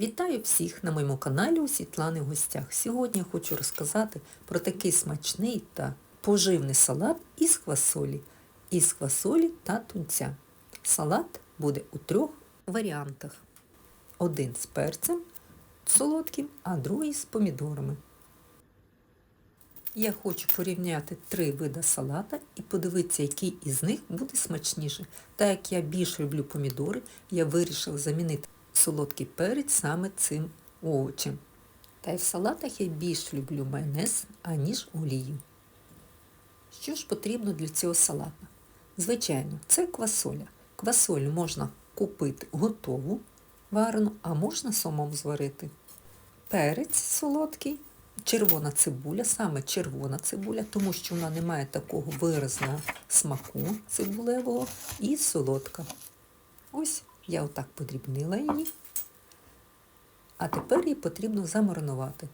Вітаю всіх на моєму каналі у Світлани гостях. Сьогодні я хочу розказати про такий смачний та поживний салат із квасолі, із квасолі та тунця. Салат буде у трьох варіантах. Один з перцем солодким, а другий з помідорами. Я хочу порівняти три види салата і подивитися, який із них буде смачніше. Так як я більш люблю помідори, я вирішила замінити солодкий перець саме цим овочем. Та й в салатах я більш люблю майонез, аніж олію. Що ж потрібно для цього салата? Звичайно, це квасоля. Квасолю можна купити готову варену, а можна самому зварити. Перець солодкий, червона цибуля, саме червона цибуля, тому що вона не має такого виразного смаку цибулевого і солодка. Ось я отак подрібнила її. А тепер її потрібно замаринувати.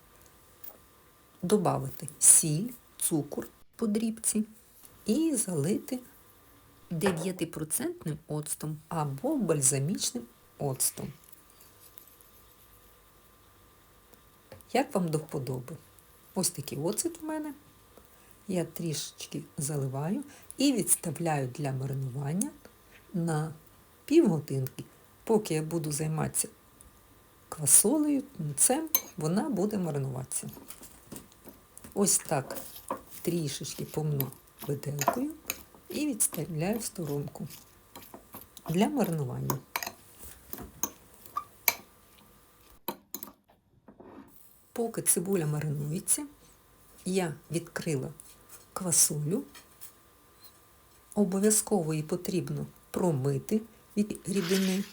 Добавити сіль, цукор по дрібці і залити 9% оцтом або бальзамічним оцтом. Як вам до вподоби? Ось такий оцет в мене. Я трішечки заливаю і відставляю для маринування на півгодинки. Поки я буду займатися квасолею, тунцем, вона буде маринуватися. Ось так трішечки помну виделкою і відставляю в сторонку для маринування. Поки цибуля маринується, я відкрила квасолю. Обов'язково її потрібно промити від рідини.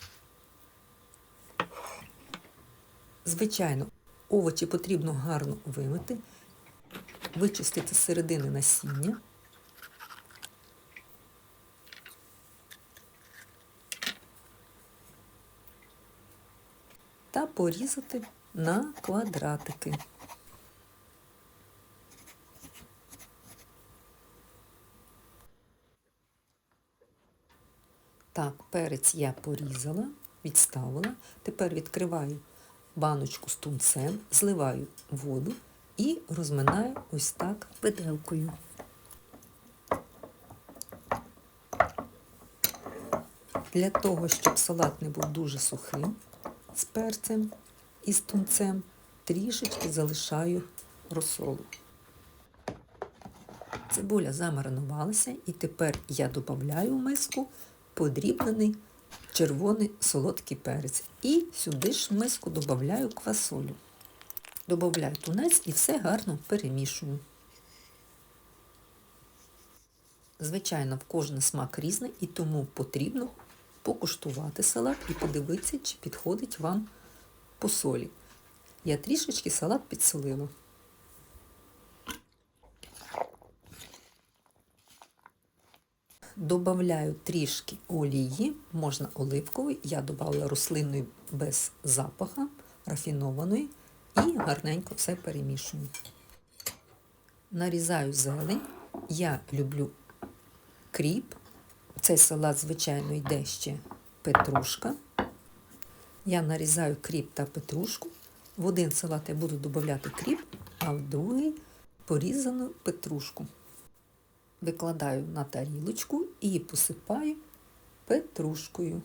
Звичайно, овочі потрібно гарно вимити, вичистити з середини насіння. Та порізати на квадратики. Так, перець я порізала, відставила. Тепер відкриваю баночку з тунцем, зливаю воду і розминаю ось так виделкою. Для того, щоб салат не був дуже сухим з перцем і з тунцем, трішечки залишаю розсолу. Цибуля замаринувалася і тепер я додаю в миску подрібнений червоний солодкий перець. І сюди ж в миску додаю квасолю. Добавляю тунець і все гарно перемішую. Звичайно, в кожен смак різний, і тому потрібно покуштувати салат і подивитися, чи підходить вам по солі. Я трішечки салат підсолила. Добавляю трішки олії, можна оливкової, я додала рослинної без запаха, рафінованої і гарненько все перемішую. Нарізаю зелень. Я люблю кріп. Цей салат, звичайно, йде ще петрушка. Я нарізаю кріп та петрушку. В один салат я буду додати кріп, а в другий порізану петрушку викладаю на тарілочку і посипаю петрушкою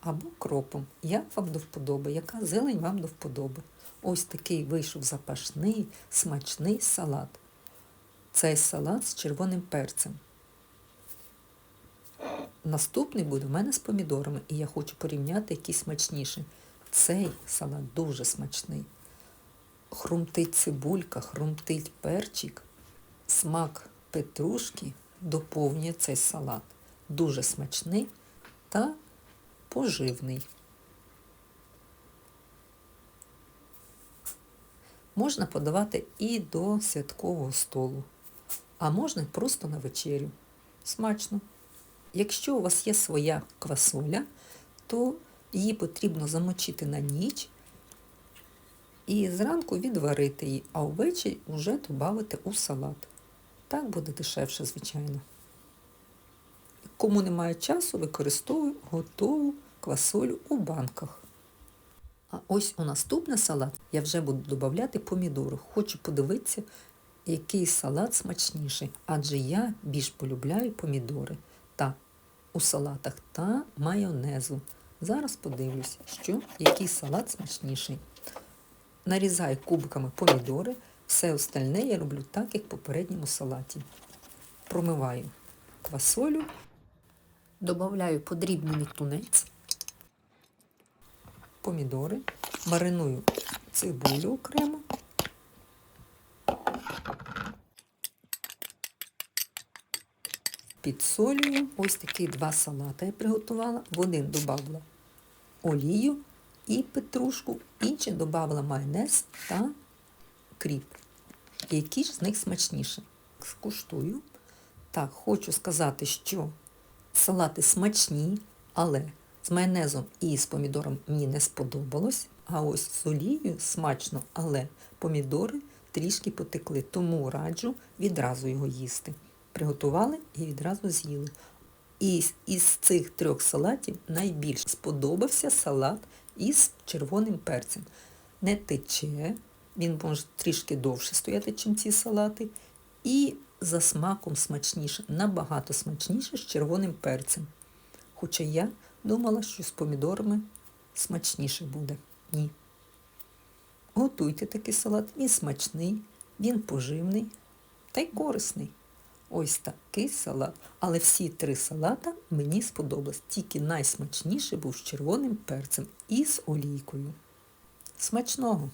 або кропом. Як вам до вподоби, яка зелень вам до вподоби. Ось такий вийшов запашний, смачний салат. Цей салат з червоним перцем. Наступний буде в мене з помідорами, і я хочу порівняти, який смачніший. Цей салат дуже смачний. Хрумтить цибулька, хрумтить перчик, смак петрушки доповнює цей салат. Дуже смачний та поживний. Можна подавати і до святкового столу, а можна просто на вечерю. Смачно. Якщо у вас є своя квасоля, то її потрібно замочити на ніч і зранку відварити її, а ввечері вже додати у салат. Так буде дешевше, звичайно. Кому немає часу, використовую готову квасолю у банках. А ось у наступний салат я вже буду додати помідори. Хочу подивитися, який салат смачніший, адже я більш полюбляю помідори та у салатах та майонезу. Зараз подивлюсь, що який салат смачніший. Нарізаю кубиками помідори, все остальне я роблю так, як в попередньому салаті. Промиваю квасолю, додаю подрібнений тунець, помідори, мариную цибулю окремо. Підсолюю. Ось такі два салати я приготувала. В один додала олію і петрушку, інший додала майонез та кріп. Які ж з них смачніше? Скуштую. Так, хочу сказати, що салати смачні, але з майонезом і з помідором мені не сподобалось. А ось з олією смачно, але помідори трішки потекли, тому раджу відразу його їсти. Приготували і відразу з'їли. І із цих трьох салатів найбільш сподобався салат із червоним перцем. Не тече, він може трішки довше стояти, ніж ці салати. І за смаком смачніше, набагато смачніше з червоним перцем. Хоча я думала, що з помідорами смачніше буде. Ні. Готуйте такий салат, він смачний, він поживний та й корисний. Ось такий салат. Але всі три салата мені сподобались. Тільки найсмачніший був з червоним перцем і з олійкою. Смачного!